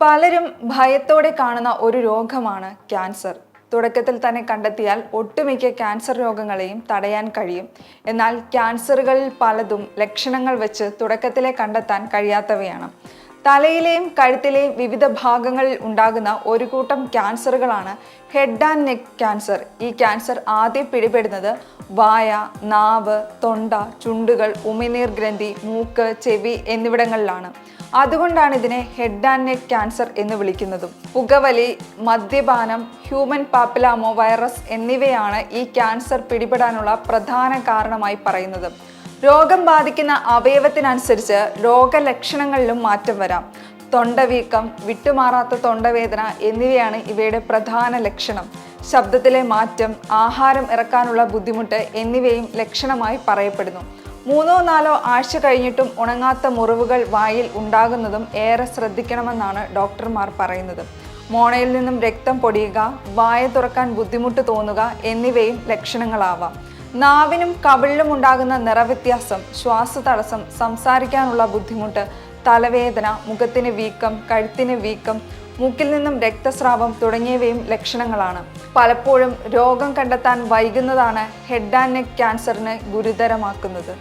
പലരും ഭയത്തോടെ കാണുന്ന ഒരു രോഗമാണ് ക്യാൻസർ. തുടക്കത്തിൽ തന്നെ കണ്ടെത്തിയാൽ ഒട്ടുമിക്ക ക്യാൻസർ രോഗങ്ങളെയും തടയാൻ കഴിയും. എന്നാൽ ക്യാൻസറുകളിൽ പലതും ലക്ഷണങ്ങൾ വെച്ച് തുടക്കത്തിലെ കണ്ടെത്താൻ കഴിയാത്തവയാണ്. തലയിലെയും കഴുത്തിലെയും വിവിധ ഭാഗങ്ങളിൽ ഉണ്ടാകുന്ന ഒരു കൂട്ടം ക്യാൻസറുകളാണ് ഹെഡ് ആൻഡ് നെക്ക് ക്യാൻസർ. ഈ ക്യാൻസർ ആദ്യം പിടിപെടുന്നത് വായ നാവ് തൊണ്ട ചുണ്ടുകൾ ഉമിനീർ ഗ്രന്ഥി മൂക്ക് ചെവി എന്നിവിടങ്ങളിലാണ്. അതുകൊണ്ടാണ് ഇതിനെ ഹെഡ് ആൻഡ് നെക്ക് ക്യാൻസർ എന്ന് വിളിക്കുന്നതും. പുകവലി മദ്യപാനം ഹ്യൂമൻ പാപ്പിലാമോ വൈറസ് എന്നിവയാണ് ഈ ക്യാൻസർ പിടിപെടാനുള്ള പ്രധാന കാരണമായി പറയുന്നത്. രോഗം ബാധിക്കുന്ന അവയവത്തിനനുസരിച്ച് രോഗലക്ഷണങ്ങളിലും മാറ്റം വരാം. തൊണ്ടവീക്കം വിട്ടുമാറാത്ത തൊണ്ടവേദന എന്നിവയാണ് ഇവയുടെ പ്രധാന ലക്ഷണം. ശബ്ദത്തിലെ മാറ്റം ആഹാരം ഇറക്കാനുള്ള ബുദ്ധിമുട്ട് എന്നിവയും ലക്ഷണമായി പറയപ്പെടുന്നു. മൂന്നോ നാലോ ആഴ്ച കഴിഞ്ഞിട്ടും ഉണങ്ങാത്ത മുറിവുകൾ വായിൽ ഉണ്ടാകുന്നതും ഏറെ ശ്രദ്ധിക്കണമെന്നാണ് ഡോക്ടർമാർ പറയുന്നത്. മോണയിൽ നിന്നും രക്തം പൊടിയുക വായ തുറക്കാൻ ബുദ്ധിമുട്ട് തോന്നുക എന്നിവയും ലക്ഷണങ്ങളാവാം. നാവിനും കവിളിലും ഉണ്ടാകുന്ന നിറവ്യത്യാസം ശ്വാസതടസ്സം സംസാരിക്കാനുള്ള ബുദ്ധിമുട്ട് തലവേദന മുഖത്തിന് വീക്കം കഴുത്തിന് വീക്കം മൂക്കിൽ നിന്നും രക്തസ്രാവം തുടങ്ങിയവയും ലക്ഷണങ്ങളാണ്. പലപ്പോഴും രോഗം കണ്ടെത്താൻ വൈകുന്നതാണ് ഹെഡ് ആൻഡ് നെക്ക് ക്യാൻസറിന് ഗുരുതരമാക്കുന്നത്.